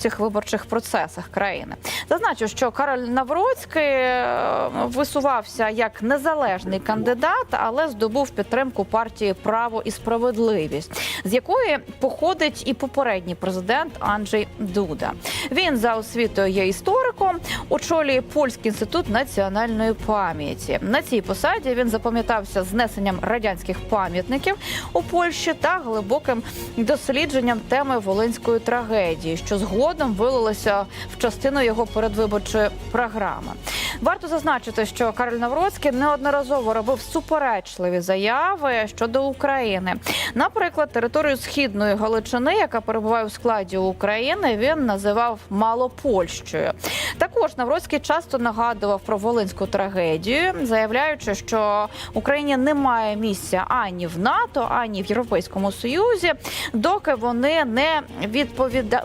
цих виборчих процесах країни. Зазначу, що Кароль Навроцький е, висувався як незалежний кандидат, але здобув підтримку партії Право і справедливість, з якої походить і попередній президент Анджей Дуда. Він за освітою є істориком, очолює польський інститут національної пам'яті. На цій посаді він запам'ятався знесенням радянських пам'ятників у Польщі та глибоким дослідженням теми волинської трагедії, що згодом вилилося в частину його передвиборчої програми. Варто зазначити, що Кароль Навроцький неодноразово робив суперечливі заяви щодо України. Наприклад, територію східної Галичини, яка перебуває у складі України, він називав Малопольщею. Також Навроцький часто нагадував про волинську трагедію, заявляючи, що Україні немає місця ані в НАТО, ані в Європейському Союзі, доки вони не відповіда...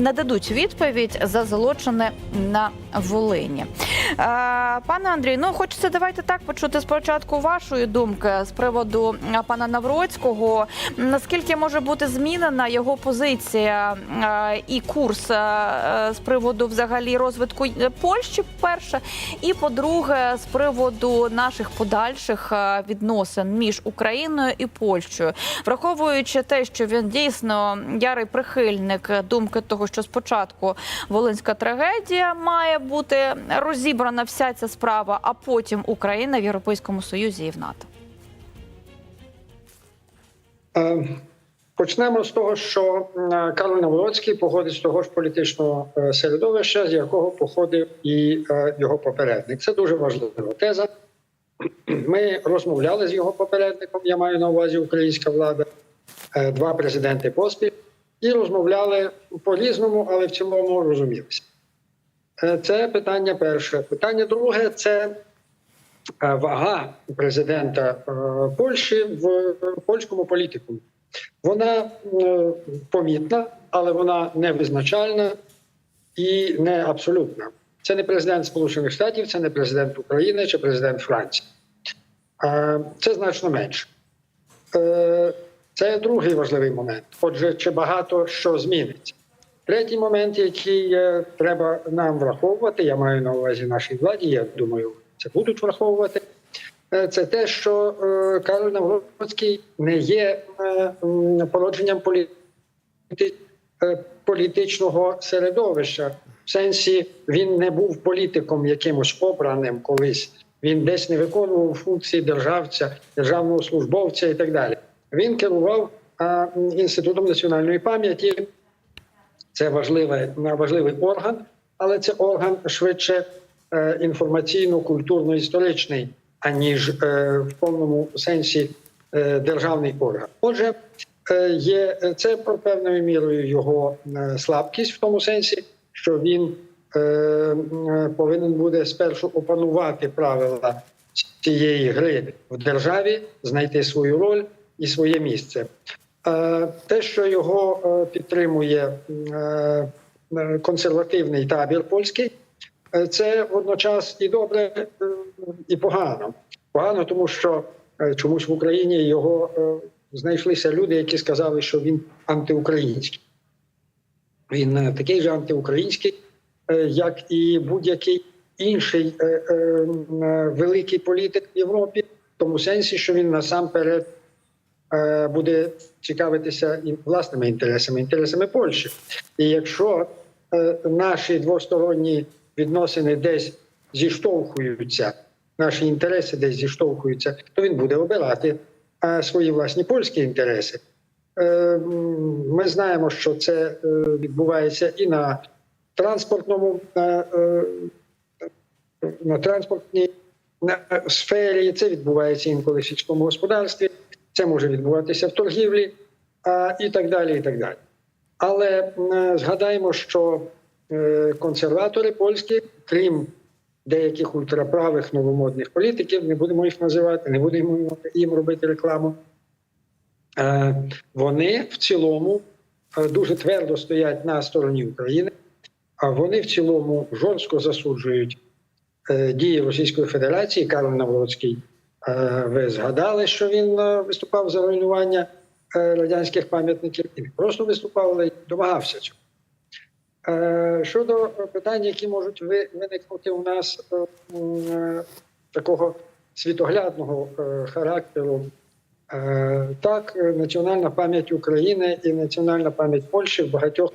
не дадуть відповідь за злочини на Волині. Е, Пане Андрій, ну хочеться давайте так почути спочатку вашої думки з приводу е, пана Навроцького. Наскільки може бути змінена його позиція е, і курс з приводу взагалі розвитку Польщі, перше, і по-друге, з приводу наших подальших відносин між Україною і Польщею, враховуючи те, що він дійсно ярий прихильник думки того, що спочатку волинська трагедія має бути розібрана вся ця справа, а потім Україна в Європейському Союзі і в НАТО. Е, Почнемо з того, що е, Карл Навроцький походить з того ж політичного е, середовища, з якого походив і його попередник. Це дуже важлива теза. Ми розмовляли з його попередником. Я маю на увазі українська влада, два президенти поспіль, і розмовляли по-різному, але в цілому розумілися. Е, Це питання перше. Питання друге це е, вага президента е, Польщі в польському політику. Вона помітна, але вона не визначальна і не абсолютна. Це не президент Сполучених Штатів, це не президент України чи президент Франції. Це значно менше. Це другий важливий момент. Отже, чи багато що зміниться? Третій момент, який е, треба нам враховувати, я маю на увазі нашій владі, я думаю, це будуть враховувати. е, Це те, що е, Кароль Навроцький не є породженням політичного середовища. В сенсі він не був політиком якимось обраним колись. Він десь не виконував функції державця, державного службовця і так далі. Він керував інститутом національної пам'яті. Це важливий, важливий орган, але це орган швидше е, інформаційно-культурно-історичний, аніж е, в повному сенсі е, державний орган. Отже, є це про певною мірою його слабкість в тому сенсі, що він повинен буде спершу опанувати правила цієї гри в державі, знайти свою роль і своє місце. Е, Те, що його е, підтримує е, консервативний табір польський, це водночас і добре, і погано. Погано, тому що чомусь в Україні його знайшлися люди, які сказали, що він антиукраїнський. Він такий же антиукраїнський, як і будь-який інший великий політик в Європі, в тому сенсі, що він насамперед буде цікавитися і власними інтересами, інтересами Польщі. І якщо е, наші двосторонні відносини десь зіштовхуються, наші інтереси десь зіштовхуються, то він буде обирати е, свої власні польські інтереси. Е, Ми знаємо, що це е, відбувається і на транспортному е, е, на транспортній на сфері. Це відбувається інколи в сільському господарстві, це може відбуватися в торгівлі а, і так далі. і так далі. Але згадаємо, що е, консерватори польські, крім деяких ультраправих новомодних політиків, не будемо їх називати, не будемо їм робити рекламу. Е, Вони в цілому е, дуже твердо стоять на стороні України, а вони в цілому жорстко засуджують дії Російської Федерації. Карл Навроцький, ви згадали, що він е, виступав за руйнування е, радянських пам'ятників і просто виступав, але й домагався цього. Е, Щодо питань, які можуть виникнути у нас е, е, такого світоглядного е, характеру, е, так, е, національна пам'ять України і національна пам'ять Польщі в багатьох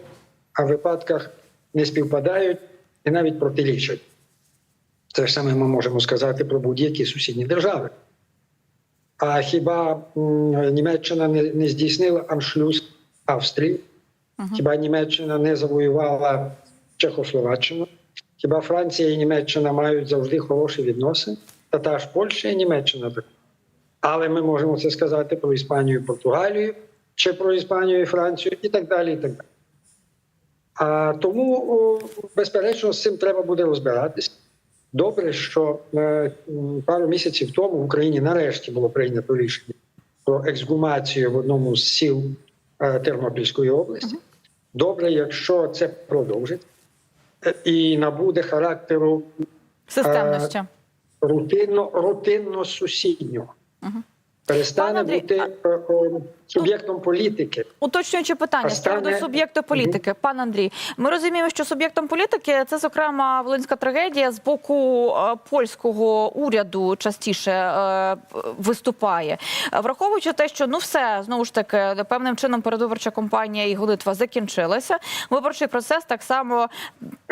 випадках не співпадають і навіть протирічать. Те ж саме ми можемо сказати про будь-які сусідні держави. А хіба Німеччина не, не здійснила аншлюз Австрії? Хіба Німеччина не завоювала Чехословаччину? Хіба Франція і Німеччина мають завжди хороші відносини? Та та ж Польща і Німеччина так. Але ми можемо це сказати про Іспанію і Португалію, чи про Іспанію і Францію, і так далі. І так далі. А тому, безперечно, з цим треба буде розбиратися. Добре, що е, пару місяців тому в Україні нарешті було прийнято рішення про ексгумацію в одному з сіл е, Тернопільської області. Добре, якщо це продовжить е, і набуде характеру Системності. рутинно, рутинно сусіднього. Перестане бути суб'єктом політики. Уточнюючи питання Останнє- приводу суб'єкту політики, пан Андрій, ми розуміємо, що суб'єктом політики це зокрема волинська трагедія з боку е, польського уряду частіше е, виступає, враховуючи те, що ну все знову ж таки певним чином передвиборча кампанія і голитва закінчилася. Виборчий процес так само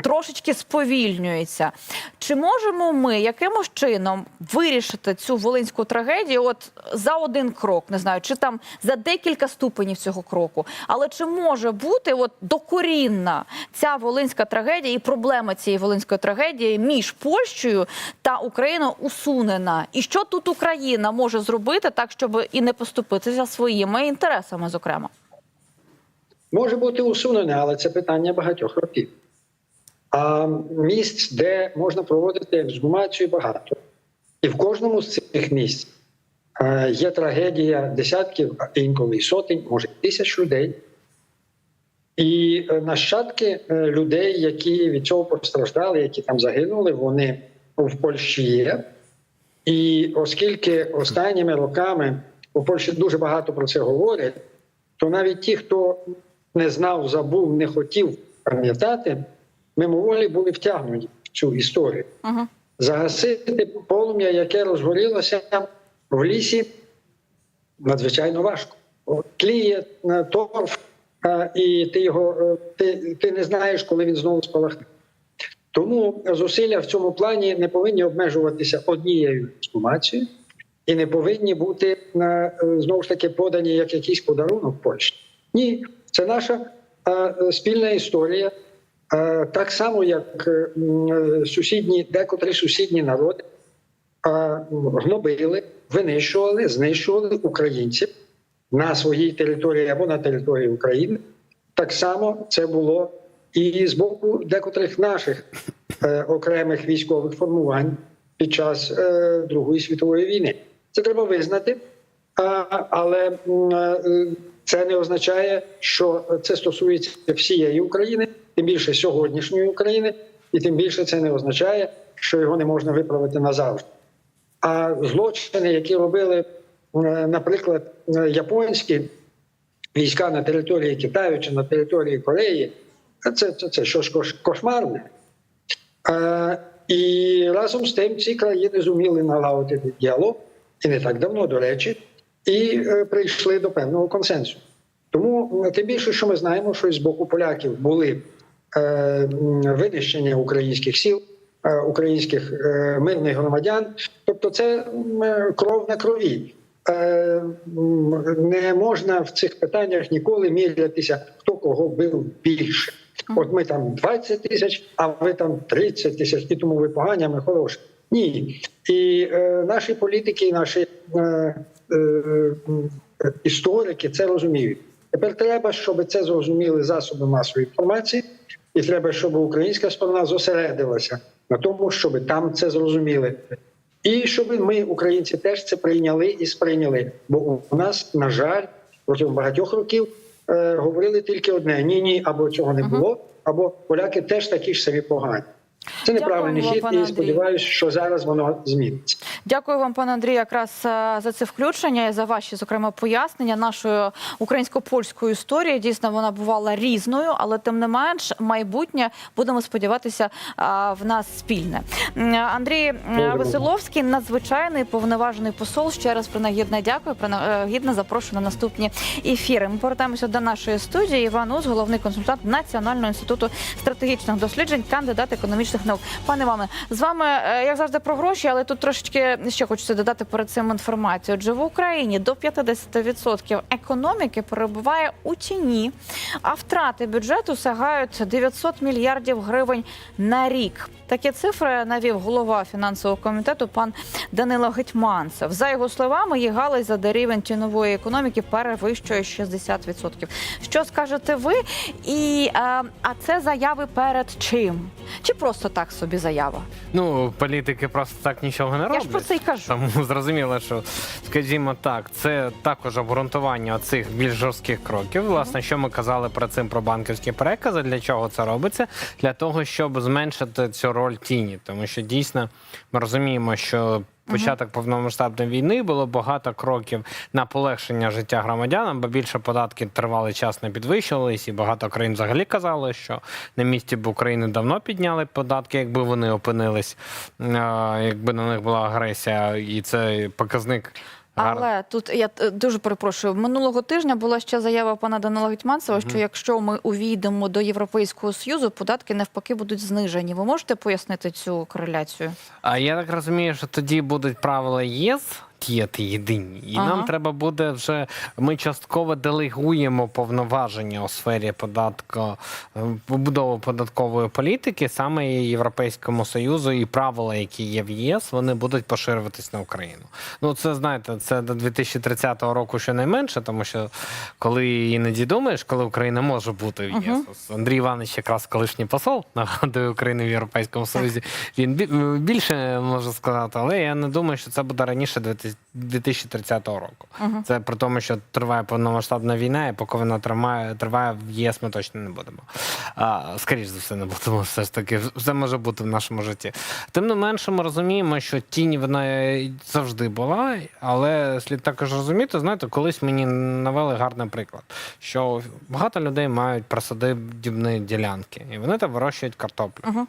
трошечки сповільнюється. Чи можемо ми якимось чином вирішити цю волинську трагедію? От за один крок, не знаю, чи там за декілька ступенів цього кроку. Але чи може бути от докорінна ця волинська трагедія і проблема цієї волинської трагедії між Польщею та Україною усунена? І що тут Україна може зробити так, щоб і не поступитися своїми інтересами, зокрема? Може бути усунене, але це питання багатьох років. А місць, де можна проводити ексгумацію, багато. І в кожному з цих місць є трагедія десятків, а інколи й сотень, може тисяч людей. І е, нащадки е, людей, які від цього постраждали, які там загинули, вони в Польщі є. І оскільки останніми роками у Польщі дуже багато про це говорять, то навіть ті, хто не знав, забув, не хотів пам'ятати, мимоволі були втягнуті в цю історію. Угу. Загасити полум'я, яке розгорілося в лісі, надзвичайно важко. Тліє е, торф, е, і ти його е, ти, ти не знаєш, коли він знову спалахне. Тому зусилля в цьому плані не повинні обмежуватися однією ексгумацією і не повинні бути знову ж таки подані як якийсь подарунок Польщі. Ні, це наша спільна історія. Так само, як сусідні, декотрі сусідні народи гнобили, винищували, знищували українців на своїй території або на території України. Так само це було і з боку декотрих наших е, окремих військових формувань під час е, Другої світової війни. Це треба визнати, а, але е, це не означає, що це стосується всієї України, тим більше сьогоднішньої України, і тим більше це не означає, що його не можна виправити назавжди. А злочини, які робили, е, наприклад, е, японські війська на території Китаю чи на території Кореї, це, це, це що ж кошмарне. Е, і разом з тим ці країни зуміли налагодити діалог, і не так давно, до речі, і е, прийшли до певного консенсусу. Тому тим більше, що ми знаємо, що з боку поляків були е, винищення українських сіл, е, українських е, мирних громадян. Тобто, це е, кров на крові. Е, Не можна в цих питаннях ніколи мірятися, хто кого бив більше. От ми там 20 тисяч, а ви там 30 тисяч, і тому ви погані, а ми хороші. Ні. І е, наші політики, і наші е, е, історики це розуміють. Тепер треба, щоб це зрозуміли засоби масової інформації, і треба, щоб українська сторона зосередилася на тому, щоб там це зрозуміли. І щоб ми, українці, теж це прийняли і сприйняли. Бо у нас, на жаль, протягом багатьох років е, говорили тільки одне: ні, ні, або цього не було, або поляки теж такі ж самі погані. Це неправильний хід, і сподіваюся, що зараз воно зміниться. Дякую вам, пане Андрію, якраз е, за це включення і за ваші, зокрема, пояснення нашої українсько-польської історії. Дійсно, вона бувала різною, але тим не менш, майбутнє будемо сподіватися в нас спільне. Андрій м, Добре. Веселовський, надзвичайний повноважений посол. Ще раз принагідне дякую. Принагідне запрошую на наступні ефіри. Ми повертаємося до нашої студії. Іван Уз, головний консультант Національного інституту стратегічних досліджень, кандидат економічних наук. Пане Іване, з вами е, як завжди про гроші, але тут трошечки ще хочеться додати перед цим інформацію. Отже, в Україні до 50% економіки перебуває у тіні, а втрати бюджету сягають 900 мільярдів гривень на рік. Такі цифри навів голова фінансового комітету пан Данило Гетьманцев. За його словами, її галузь за рівень тінової економіки перевищує 60%. Що скажете ви? І е, а це заяви перед чим? Чи просто так собі заява? Ну, політики просто так нічого не роблять. Я ж про це й кажу. Тому зрозуміло, що, скажімо так, це також обґрунтування цих більш жорстких кроків. Власне, що ми казали про цим про банківські перекази, для чого це робиться? Для того, щоб зменшити цю роль тіні. Тому що дійсно ми розуміємо, що. Початок повномасштабної війни було багато кроків на полегшення життя громадянам, бо більше податки тривалий час не підвищувались, і багато країн взагалі казали, що на місці б України давно підняли податки, якби вони опинились, е, якби на них була агресія, і це показник. Гар- Але тут я е, дуже перепрошую. Минулого тижня була ще заява пана Данила Гетьманцева, що якщо ми увійдемо до Європейського союзу, податки навпаки будуть знижені. Ви можете пояснити цю кореляцію? А я так розумію, що тоді будуть правила ЄС. Діяти єдині, і Ага. нам треба буде вже. Ми частково делегуємо повноваження у сфері податку е, побудови податкової політики саме Європейському Союзу і правила, які є в ЄС, вони будуть поширюватись на Україну. Ну це знаєте, це до 2030 року щонайменше, тому що коли іноді думаєш, коли Україна може бути в ЄС. Ось Андрій Іванович, якраз колишній посол, нагадую України в Європейському Союзі. Він більше може сказати, але я не думаю, що це буде раніше 2030 року. Мгм. Це при тому, що триває повномасштабна війна, і поки вона тримає, триває в ЄС, ми точно не будемо. А, скоріш за все, не будемо. Все ж таки, все може бути в нашому житті. Тим не менше, ми розуміємо, що тінь вона завжди була, але слід також розуміти, знаєте, колись мені навели гарний приклад, що багато людей мають присадибні ділянки, і вони там вирощують картоплю. Угу.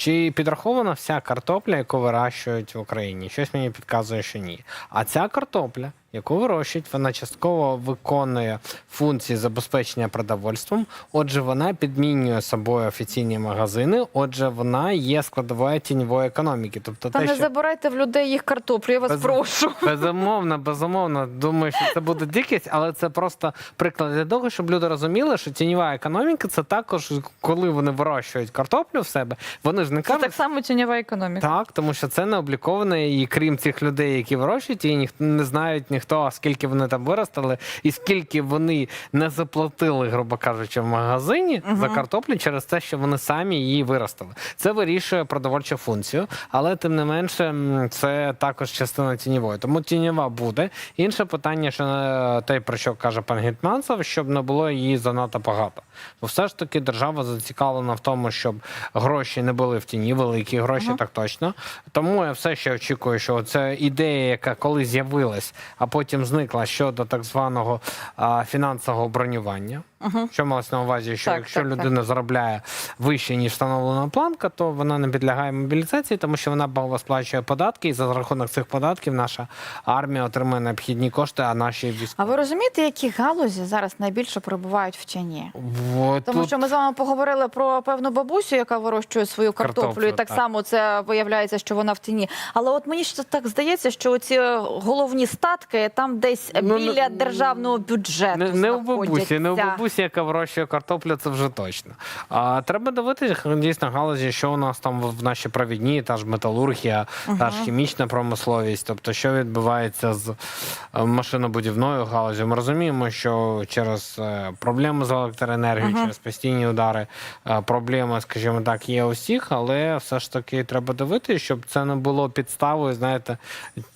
Чи підрахована вся картопля, яку вирощують в Україні? Щось мені підказує, що ні. А ця картопля, яку вирощують, вона частково виконує функції забезпечення продовольством. Отже, вона підмінює собою офіційні магазини. Отже, вона є складовою тіньової економіки. Тобто, Та те, не що забирайте в людей їх картоплю, я вас Без- прошу. Безумовно, безумовно. Думаю, що це буде дикість, але це просто приклад для того, щоб люди розуміли, що тіньова економіка це також, коли вони вирощують картоплю в себе, вони ж не Це кажуть. так само тіньова економіка. Так, тому що це не обліковане, і крім цих людей, які вирощують, і ніхто не знають ніхто, скільки вони там виростили, і скільки вони не заплатили, грубо кажучи, в магазині за картоплю через те, що вони самі її виростили. Це вирішує продовольчу функцію, але тим не менше, це також частина тіньової. Тому тіньова буде. Інше питання, що е, те, про що каже пан Гетманцев, щоб не було її занадто багато. Бо все ж таки держава зацікавлена в тому, щоб гроші не були в тіні, великі гроші, Ага. так точно. Тому я все ще очікую, що це ідея, яка коли з'явилась, а потім зникла щодо так званого фінансового бронювання. Що малось на увазі, що Так, якщо так, так. людина заробляє вище ніж встановлена планка, то вона не підлягає мобілізації, тому що вона багато сплачує податки, і за рахунок цих податків наша армія отримує необхідні кошти, а наші А військові. ви розумієте, які галузі зараз найбільше перебувають в тіні? Вот Тому тут- що ми з вами поговорили про певну бабусю, яка вирощує свою картоплю, Картоплю, і так, так. само це виявляється, що вона в тіні. Але от мені ж так здається, що ці головні статки там десь Ну, біля ну, державного бюджету. Не, не у бабусі, не у знаходяться. Бабусі, яка вирощує картоплю, це вже точно. А треба дивитися дійсно галузі, що у нас там в нашій провідні, та ж металургія, та ж хімічна промисловість, тобто що відбувається з е, машинобудівною галузю. Ми розуміємо, що через е, проблеми з електроенергією, через постійні удари, е, проблеми, скажімо так, є у всіх, але все ж таки треба дивитися, щоб це не було підставою, знаєте,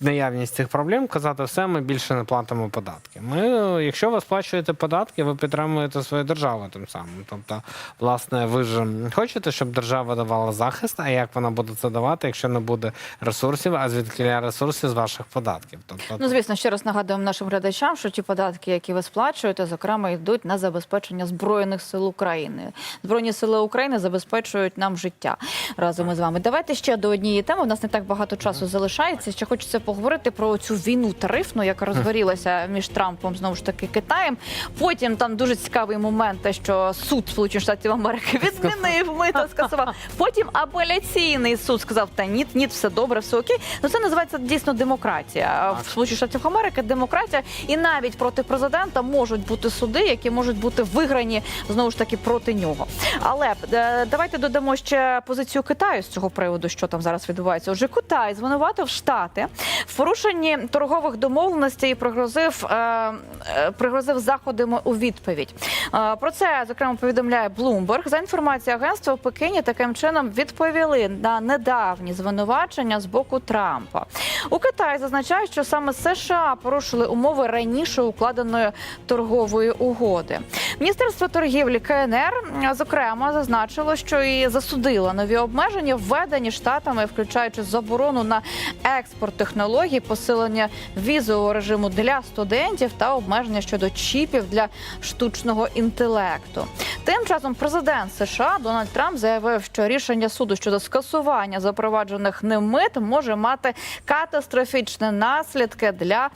наявність цих проблем, казати, все, ми більше не платимо податки. Ми, якщо ви сплачуєте податки, ви підтримуєте підтримуєте свою державу тим самим. Тобто, власне, ви ж хочете, щоб держава давала захист, а як вона буде це давати, якщо не буде ресурсів, а звідки ресурси з ваших податків? Тобто, Ну, звісно, ще раз нагадуємо нашим глядачам, що ті податки, які ви сплачуєте, зокрема, йдуть на забезпечення збройних сил України. Збройні сили України забезпечують нам життя разом із вами. Давайте ще до однієї теми. У нас не так багато часу залишається. Ще хочеться поговорити про цю війну тарифну, яка розгорілася між Трампом знову ж таки Китаєм. Потім там дуже цікавий момент, те, що суд Сполучених Штатів Америки відмінив мито, скасував. Потім апеляційний суд сказав: та ні, ні, все добре, все окей. Ну це називається дійсно демократія. В Сполучених Штатів Америки демократія, і навіть проти президента можуть бути суди, які можуть бути виграні знову ж таки проти нього. Але е, давайте додамо ще позицію Китаю з цього приводу, що там зараз відбувається. Отже, Китай звинуватив штати в порушенні торгових домовленостей і пригрозив, е, е, пригрозив заходами у відповідь. Е, про це зокрема повідомляє Bloomberg. За інформацією агентства в Пекині таким чином відповіли на недавні звинувачення з боку Трампа. У Китаї зазначають, що саме США порушили умови раніше укладеної торгової угоди. Міністерство торгівлі КНР е, зокрема зазначило, що і засудило нові обмеження, введені штатами, включаючи заборону на експорт технологій, посилення візового режиму для студентів та обмеження щодо чіпів для штучного інтелекту. Тим часом президент США Дональд Трамп заявив, що рішення суду щодо скасування запроваджених ним мит може мати катастрофічні наслідки для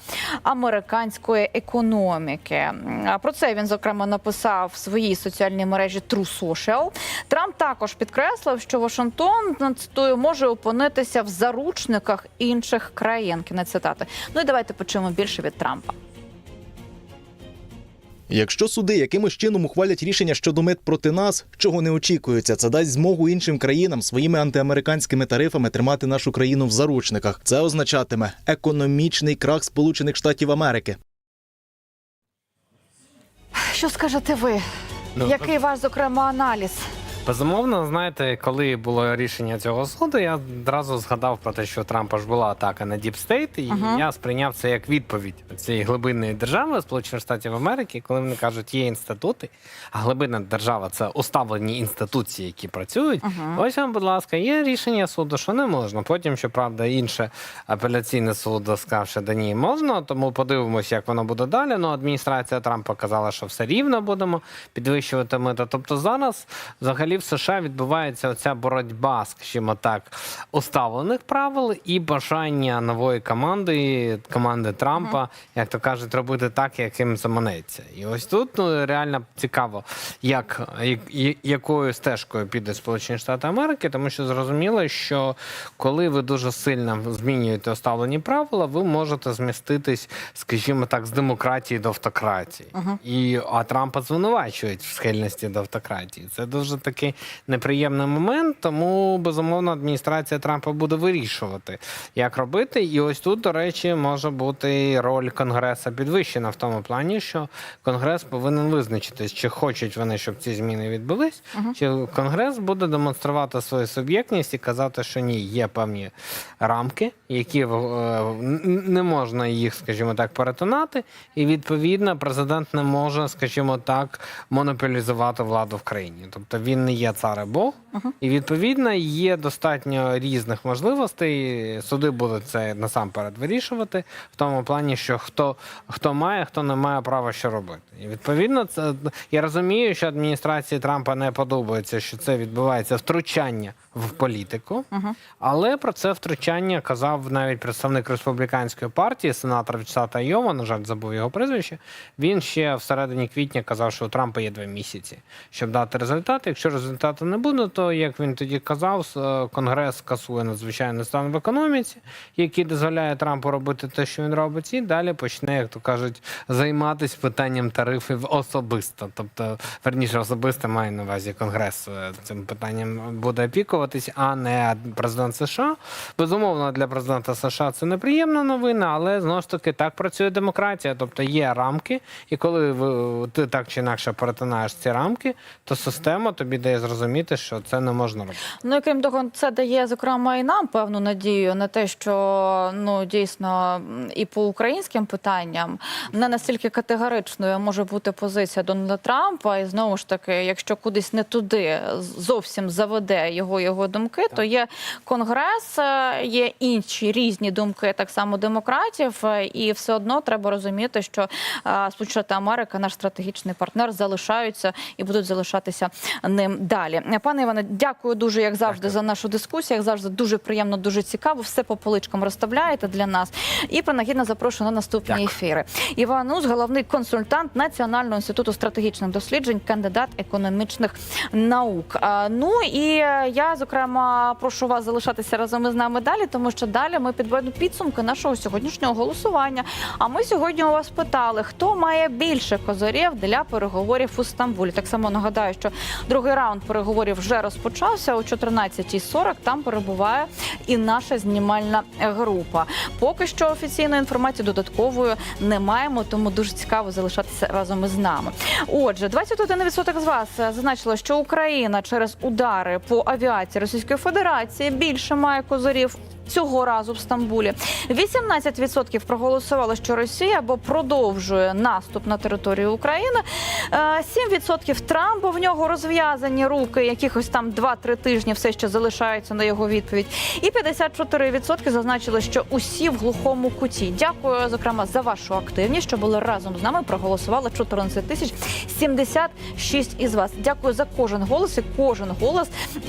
американської економіки. А Про це він зокрема написав в своїй соціальній мережі True Social. Трамп також підкреслив, що Вашингтон цитую може опинитися в заручниках інших країн. Кінець цитати. Ну і давайте почуємо більше від Трампа. Якщо суди якимось чином ухвалять рішення щодо мит проти нас, чого не очікується, це дасть змогу іншим країнам своїми антиамериканськими тарифами тримати нашу країну в заручниках. Це означатиме економічний крах Сполучених Штатів Америки. Що скажете ви? Ну, Який ваш зокрема аналіз? Безумовно, знаєте, коли було рішення цього суду, я одразу згадав про те, що у Трампа ж була атака на Deep State, і Ага. я сприйняв це як відповідь цієї глибинної держави Сполучених Штатів Америки, коли вони кажуть, є інститути, а глибинна держава це уставлені інституції, які працюють. Ага. Ось вам, будь ласка, є рішення суду, що не можна. Потім, щоправда, інше апеляційне суд сказав, що да ні, можна, тому подивимося, як воно буде далі. Ну, адміністрація Трампа казала, що все рівно будемо підвищувати мито. Тобто зараз взагалі в США відбувається оця боротьба, скажімо так, уставлених правил і бажання нової команди, команди Трампа, як то кажуть, робити так, як їм заманеться. І ось тут ну, реально цікаво, як, якою стежкою піде Сполучені Штати Америки, тому що зрозуміло, що коли ви дуже сильно змінюєте уставлені правила, ви можете зміститись, скажімо так, з демократії до автократії. І а Трампа звинувачують в схильності до автократії. Це дуже такий неприємний момент. Тому безумовно адміністрація Трампа буде вирішувати, як робити. І ось тут, до речі, може бути роль Конгреса підвищена в тому плані, що Конгрес повинен визначитись, чи хочуть вони, щоб ці зміни відбулись, чи Конгрес буде демонструвати свою суб'єктність і казати, що ні, є певні рамки, які е, не можна їх, скажімо так, перетинати, і відповідно президент не може, скажімо так, монополізувати владу в країні. Тобто він не є цар і Бог, і відповідно є достатньо різних можливостей. Суди будуть це насамперед вирішувати в тому плані, що хто хто має, хто не має права що робити. І відповідно, це я розумію, що адміністрації Трампа не подобається, що це відбувається втручання в політику, але про це втручання казав навіть представник республіканської партії, сенатор від штата на жаль, забув його прізвище. Він ще в середині квітня казав, що у Трампа є два місяці, щоб дати результати. Якщо результату не буде, то як він тоді казав, е, конгрес скасує надзвичайний стан в економіці, який дозволяє Трампу робити те, що він робить, і далі почне, як то кажуть, займатися питанням тарифів особисто. Тобто, верніше, особисто має на увазі конгрес е, цим питанням буде опікуватись, а не президент США. Безумовно, для президента США це неприємна новина, але знову ж таки так працює демократія. Тобто є рамки, і коли ви ти так чи інакше перетинаєш ці рамки, то система тобі дає зрозуміти, що це не можна робити. Ну і крім того, це дає зокрема і нам певну надію на те, що ну дійсно і по українським питанням не настільки категоричною може бути позиція Дональда Трампа. І знову ж таки, якщо кудись не туди зовсім заведе його його думки, то є конгрес, е, є інші різні думки, так само демократів, е, і все одно треба розуміти, що е, Сполучені Штати Америки, наш стратегічний партнер, залишаються і будуть залишатися ним далі. Пане Іване, дякую дуже, як завжди, Дякую. за нашу дискусію. Як завжди, дуже приємно, дуже цікаво. Все по поличкам розставляєте для нас. І принагідно запрошую на наступні Дякую. ефіри. Іван Ус, головний консультант Національного інституту стратегічних досліджень, кандидат економічних наук. Ну і я зокрема прошу вас залишатися разом із нами далі, тому що далі ми підведемо підсумки нашого сьогоднішнього голосування. А ми сьогодні у вас питали, хто має більше козирів для переговорів у Стамбулі. Так само нагадаю, що другий раунд переговорів вже розпочався о 14.40. Там перебуває і наша знімальна група. Поки що офіційної інформації додаткової не маємо, тому дуже цікаво залишатися разом із нами. Отже, 21% з вас е, зазначило, що Україна через удари по авіації Російської Федерації більше має козирів. Цього разу в Стамбулі 18% проголосували, що Росія або продовжує наступ на територію України. Е, 7% Трамп, в нього розв'язані руки, якихось там 2-3 тижні все ще залишаються на його відповідь. І 54% зазначили, що усі в глухому куті. Дякую, зокрема, за вашу активність, що були разом з нами. Проголосували 14 тисяч 76 із вас. Дякую за кожен голос і кожен голос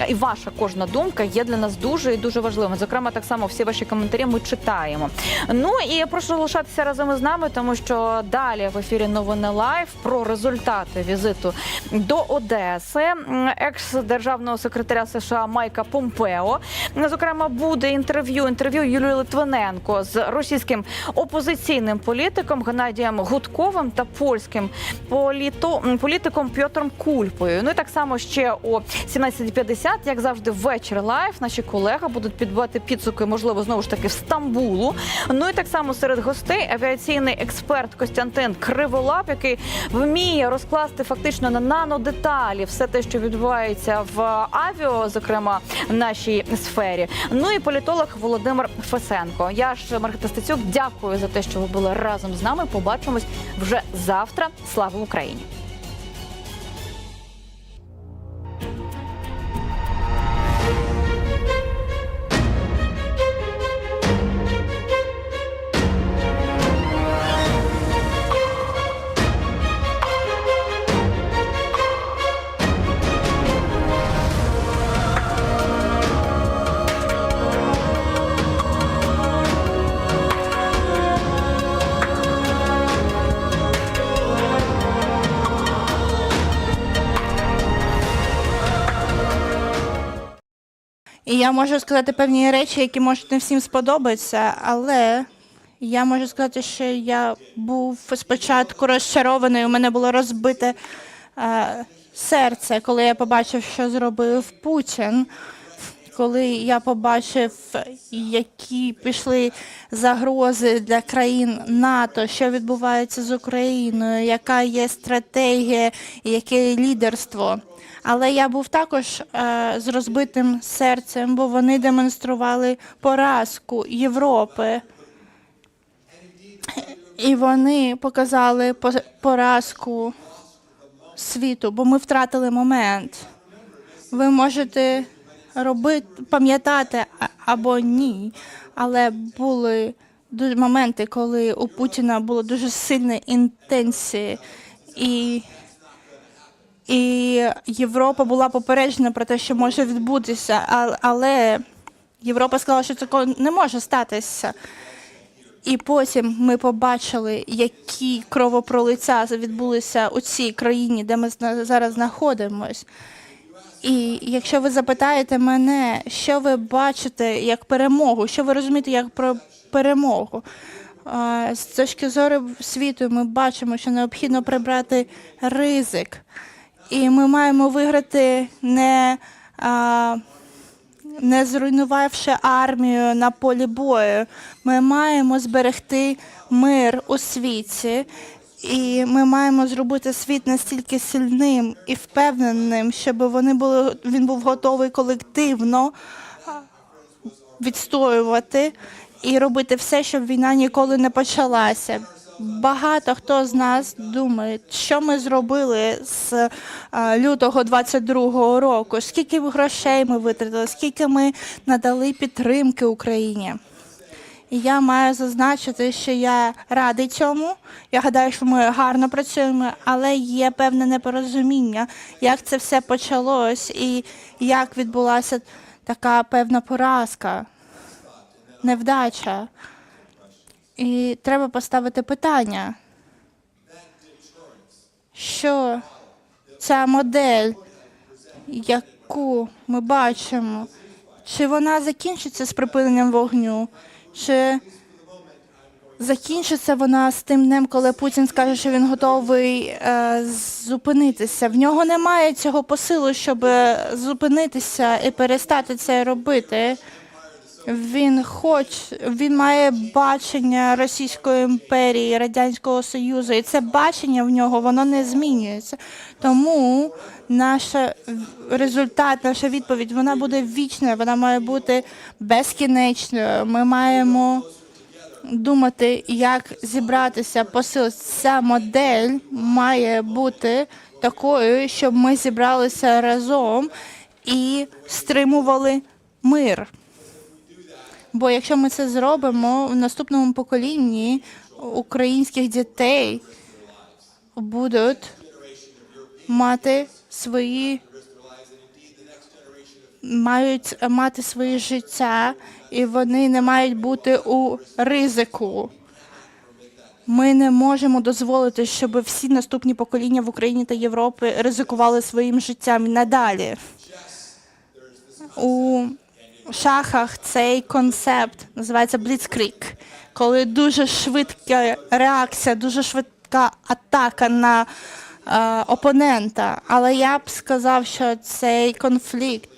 і ваша кожна думка є для нас дуже і дуже важливим. Зокрема, так всі ваші коментарі ми читаємо. Ну і прошу залишатися разом із нами, тому що далі в ефірі новини лайв про результати візиту до Одеси екс державного секретаря США Майка Помпео. Зокрема, буде інтерв'ю інтерв'ю Юлії Литвиненко з російським опозиційним політиком Геннадієм Гудковим та польським політо, політиком Пьотром Кульпою. Ну і так само ще о 17.50, як завжди, ввечері лайв. Наші колеги будуть підбивати підсумки, можливо, знову ж таки в Стамбулу. Ну і так само серед гостей авіаційний експерт Костянтин Криволап, який вміє розкласти фактично на нанодеталі все те, що відбувається в авіо, зокрема в нашій сфері. Ну і політолог Володимир Фесенко. Я ж Маргарита Стецюк, дякую за те, що ви були разом з нами. Побачимось вже завтра. Слава Україні! Я можу сказати певні речі, які можуть не всім сподобатися, але я можу сказати, що я був спочатку розчарований, у мене було розбите е, серце, коли я побачив, що зробив Путін. Коли я побачив, які пішли загрози для країн НАТО, що відбувається з Україною, яка є стратегія, яке лідерство. Але я був також е, з розбитим серцем, бо вони демонстрували поразку Європи. І вони показали поразку світу, бо ми втратили момент. Ви можете робити, пам'ятати або ні, але були моменти, коли у Путіна було дуже сильні інтенсії, і, і Європа була попереджена про те, що може відбутися, але Європа сказала, що такого не може статися. І потім ми побачили, які кровопролиття відбулися у цій країні, де ми зараз знаходимось. І якщо ви запитаєте мене, що ви бачите як перемогу, що ви розумієте як про перемогу, з точки зору світу ми бачимо, що необхідно прибрати ризик. І ми маємо виграти не, а, не зруйнувавши армію на полі бою. Ми маємо зберегти мир у світі. І ми маємо зробити світ настільки сильним і впевненим, щоб вони були, він був готовий колективно відстоювати і робити все, щоб війна ніколи не почалася. Багато хто з нас думає, що ми зробили з лютого 22-го року, скільки грошей ми витратили, скільки ми надали підтримки Україні. І я маю зазначити, що я радий цьому. Я гадаю, що ми гарно працюємо, але є певне непорозуміння, як це все почалось і як відбулася така певна поразка, невдача. І треба поставити питання, що ця модель, яку ми бачимо, чи вона закінчиться з припиненням вогню, чи закінчиться вона з тим днем, коли Путін скаже, що він готовий е, зупинитися. В нього немає цього посилу, щоб е, зупинитися і перестати це робити. Він хоч він має бачення Російської імперії, Радянського Союзу, і це бачення в нього воно не змінюється. Тому наш результат, наша відповідь, вона буде вічною, вона має бути безкінечною. Ми маємо думати, як зібратися, посилитися. Ця модель має бути такою, щоб ми зібралися разом і стримували мир. Бо якщо ми це зробимо в наступному поколінні українських дітей будуть мати свої мають мати свої життя, і вони не мають бути у ризику. Ми не можемо дозволити, щоб всі наступні покоління в Україні та Європі ризикували своїм життям надалі. У шахах цей концепт називається Blitzkrieg, коли дуже швидка реакція, дуже швидка атака на е, опонента. Але я б сказав, що цей конфлікт,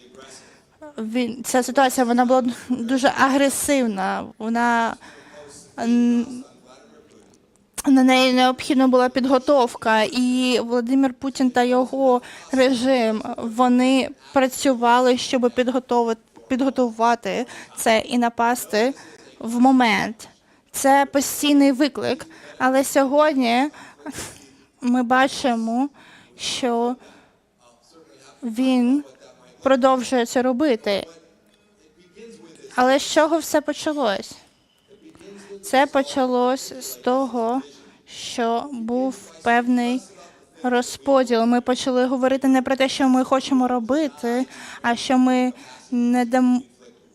він, ця ситуація вона була дуже агресивна. Вона на неї необхідна була підготовка, і Володимир Путін та його режим вони працювали, щоб підготувати, підготувати це і напасти в момент. Це постійний виклик. Але сьогодні ми бачимо, що він продовжує це робити. Але з чого все почалось? Це почалось з того, що був певний розподіл. Ми почали говорити не про те, що ми хочемо робити, а що ми не дам,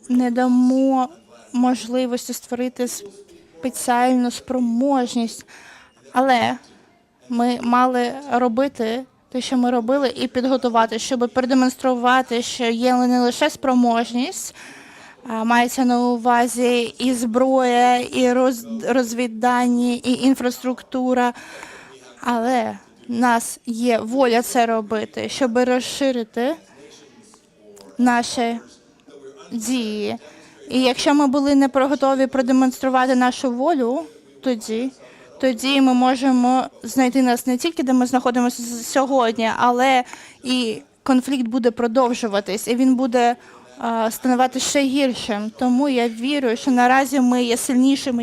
не дамо можливості створити спеціальну спроможність. Але ми мали робити те, що ми робили, і підготувати, щоб продемонструвати, що є не лише спроможність. А, Мається на увазі і зброя, і роз- розвіддані, і інфраструктура. Але нас є воля це робити, щоб розширити наші дії. І якщо ми були не готові продемонструвати нашу волю, тоді, тоді ми можемо знайти нас не тільки де ми знаходимося сьогодні, але і конфлікт буде продовжуватись, і він буде а, становити ще гіршим. Тому я вірю, що наразі ми є сильнішими